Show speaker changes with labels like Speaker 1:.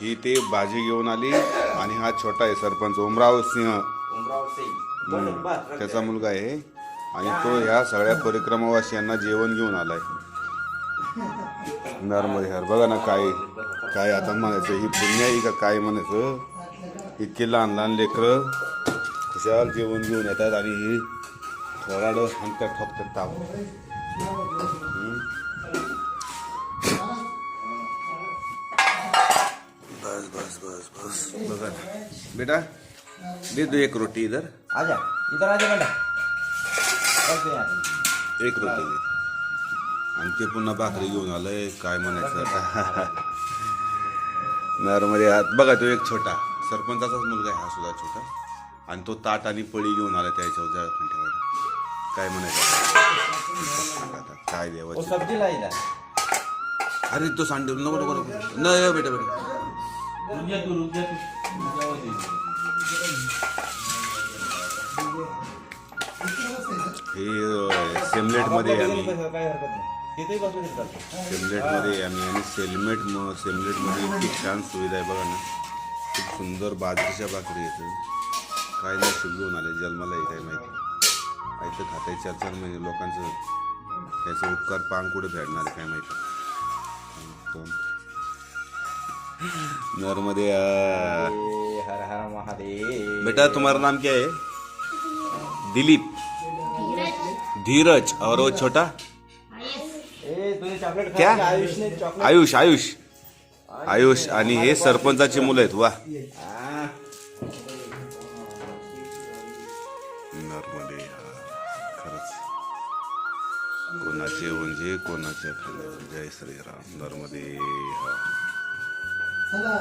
Speaker 1: ही ते भाजी घेऊन आली आणि हा छोटा आहे सरपंच ओमराव सिंह.
Speaker 2: उमराव सिंग
Speaker 1: त्याचा मुलगा आहे. आणि तो ह्या सगळ्या परिक्रमावासियांना जेवण घेऊन आलाय. नर्मदे हर. बघा ना काय काय आता म्हणायचं ही पुण्य आहे का काय म्हणायचं? इतके लहान लहान लेकरं खुशाल जेवण घेऊन येतात आणि ही थोडाड हंतर ठोकतात ताव हम्म. बस बस बस. बेटा दे दो एक रोटी इधर.
Speaker 2: आजा इधर आजा बेटा. बस यहाँ
Speaker 1: एक रोटी दे. आणि ते पुन्हा भाकरी घेऊन आलंय काय म्हणायचं आता? हात. बघा तो एक छोटा सरपंचाचाच मुलगा आहे हा सुद्धा छोटा. आणि तो ताट आणि पळी घेऊन आला त्या ह्याच्यावर जळखण ठेवायला काय म्हणायचं काय
Speaker 2: वो
Speaker 1: देवाची
Speaker 2: सब्जी ला इधर
Speaker 1: अरे तो सांडे नको नको नको. न बेटा बेटा.
Speaker 2: जा तू दे.
Speaker 1: हे सेमलेटमध्ये
Speaker 2: आपल्या
Speaker 1: आम्ही
Speaker 2: घरी काही हरकत नाही. तिथेही बसलं तरी चालतं
Speaker 1: सेमलेटमध्ये आम्ही आणि सेलमेट म सेमलेटमध्ये इतकी छान सुविधा आहे बघा ना. खूप सुंदर बाजरीच्या भाकरी येतं काय नाही घेऊन आले जन्माला आहे काय माहिती. आयतं खाताय चार चार महिने लोकांचं त्याचे उपकार पांग कुठे फेडणार काय माहिती.
Speaker 2: ए, हर हर महादेव.
Speaker 1: बेटा तुम्हारा नाम क्या है? दिलीप. धीरज. और वो छोटा? क्या?
Speaker 2: आयुष
Speaker 1: आयुष आयुष. आणि हे सरपंचाची मुलं आहेत वा नर्मदे. खरंच. कोणाचे म्हणजे कोणाच्या जय श्रीराम. नर्मदे हा. দাদা